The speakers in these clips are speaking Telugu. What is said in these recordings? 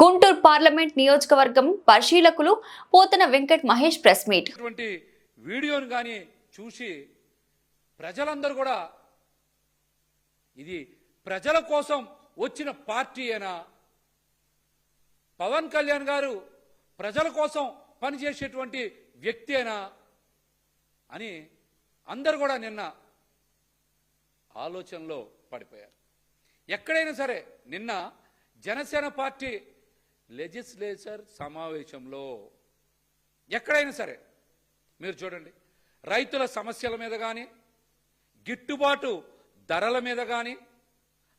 గుంటూరు పార్లమెంట్ నియోజకవర్గం పరిశీలకులు పోతన వెంకట్ మహేష్ ప్రెస్ మీట్. ఇటువంటి వీడియోను కానీ చూసి ప్రజలందరూ కూడా ఇది ప్రజల కోసం వచ్చిన పార్టీ అయినా పవన్ కళ్యాణ్ గారు ప్రజల కోసం పనిచేసేటువంటి వ్యక్తి అయినా అని అందరు కూడా నిన్న ఆలోచనలో పడిపోయారు. ఎక్కడైనా సరే నిన్న జనసేన పార్టీ లెజిస్లేచర్ సమావేశంలో ఎక్కడైనా సరే మీరు చూడండి రైతుల సమస్యల మీద కానీ గిట్టుబాటు ధరల మీద కానీ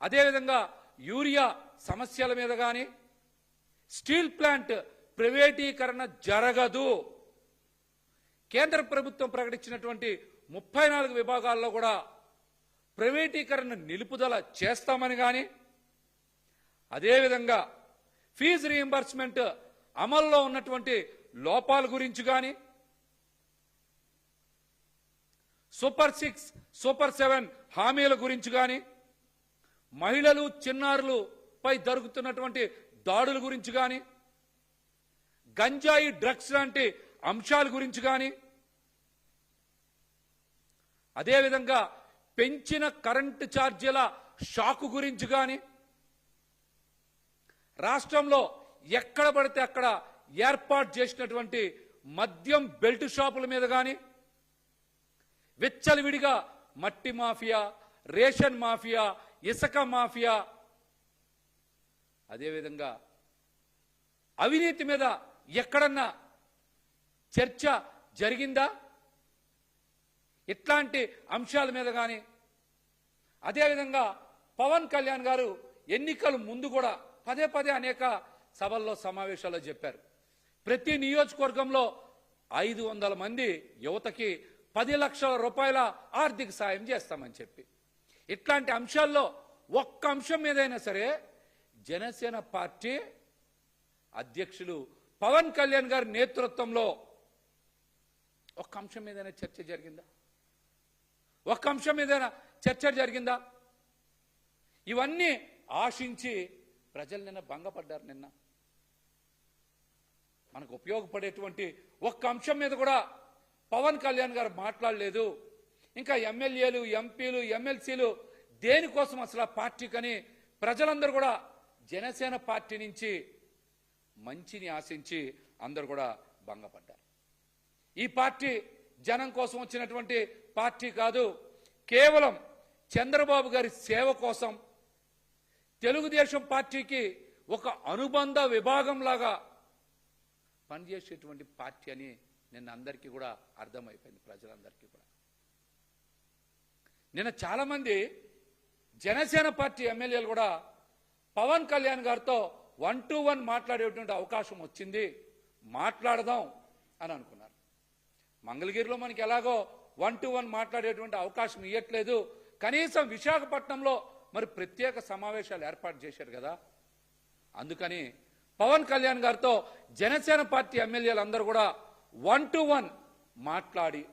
అదేవిధంగా యూరియా సమస్యల మీద కానీ స్టీల్ ప్లాంట్ ప్రైవేటీకరణ జరగదు. కేంద్ర ప్రభుత్వం ప్రకటించినటువంటి ముప్పై నాలుగు విభాగాల్లో కూడా ప్రైవేటీకరణ నిలుపుదల చేస్తామని కానీ అదేవిధంగా ఫీజు రీఎంబర్స్మెంట్ అమల్లో ఉన్నటువంటి లోపాల గురించి కానీ సూపర్ సిక్స్ సూపర్ సెవెన్ హామీల గురించి కానీ మహిళలు చిన్నారులపై జరుగుతున్నటువంటి దాడుల గురించి కానీ గంజాయి డ్రగ్స్ లాంటి అంశాల గురించి కానీ అదేవిధంగా పెంచిన కరెంటు ఛార్జీల షాకు గురించి కానీ రాష్ట్రంలో ఎక్కడ పడితే అక్కడ ఏర్పాటు చేసినటువంటి మద్యం బెల్ట్ షాపుల మీద కానీ విచ్చలవిడిగా మట్టి మాఫియా రేషన్ మాఫియా ఇసుక మాఫియా అదేవిధంగా అవినీతి మీద ఎక్కడన్నా చర్చ జరిగిందా? ఇట్లాంటి అంశాల మీద కానీ అదేవిధంగా పవన్ కళ్యాణ్ గారు ఎన్నికల ముందు కూడా పదే పదే అనేక సభల్లో సమావేశాల్లో చెప్పారు. ప్రతి నియోజకవర్గంలో ఐదు వందల మంది యువతకి పది లక్షల రూపాయల ఆర్థిక సాయం చేస్తామని చెప్పి. ఇట్లాంటి అంశాల్లో ఒక్క అంశం మీదైనా సరే జనసేన పార్టీ అధ్యక్షులు పవన్ కళ్యాణ్ గారి నేతృత్వంలో ఒక్క అంశం మీదైనా చర్చ జరిగిందా? ఒక్క అంశం మీదైనా చర్చ జరిగిందా? ఇవన్నీ ఆశించి ప్రజలు నిన్న భంగపడ్డారు నిన్న. మనకు ఉపయోగపడేటువంటి ఒక్క అంశం మీద కూడా పవన్ కళ్యాణ్ గారు మాట్లాడలేదు. ఇంకా ఎమ్మెల్యేలు ఎంపీలు ఎమ్మెల్సీలు దేనికోసం అసలు ఆ పార్టీకని ప్రజలందరూ కూడా జనసేన పార్టీ నుంచి మంచిని ఆశించి అందరూ కూడా భంగపడ్డారు. ఈ పార్టీ జనం కోసం వచ్చినటువంటి పార్టీ కాదు కేవలం చంద్రబాబు గారి సేవ కోసం తెలుగుదేశం పార్టీకి ఒక అనుబంధ విభాగంలాగా పనిచేసేటువంటి పార్టీ అని నిన్న అందరికీ కూడా అర్థమైపోయింది ప్రజలందరికీ కూడా. నిన్న చాలామంది జనసేన పార్టీ ఎమ్మెల్యేలు కూడా పవన్ కళ్యాణ్ గారితో వన్ టు వన్ మాట్లాడేటువంటి అవకాశం వచ్చింది మాట్లాడదాం అని అనుకున్నారు. మంగళగిరిలో మనకి ఎలాగో వన్ టు వన్ మాట్లాడేటువంటి అవకాశం ఇవ్వట్లేదు కనీసం విశాఖపట్నంలో మరి ప్రత్యేక సమావేశాలు ఏర్పాటు చేశారు కదా. అందుకని పవన్ కళ్యాణ్ గారితో జనసేన పార్టీ ఎమ్మెల్యేలు అందరూ కూడా వన్ టు వన్ మాట్లాడి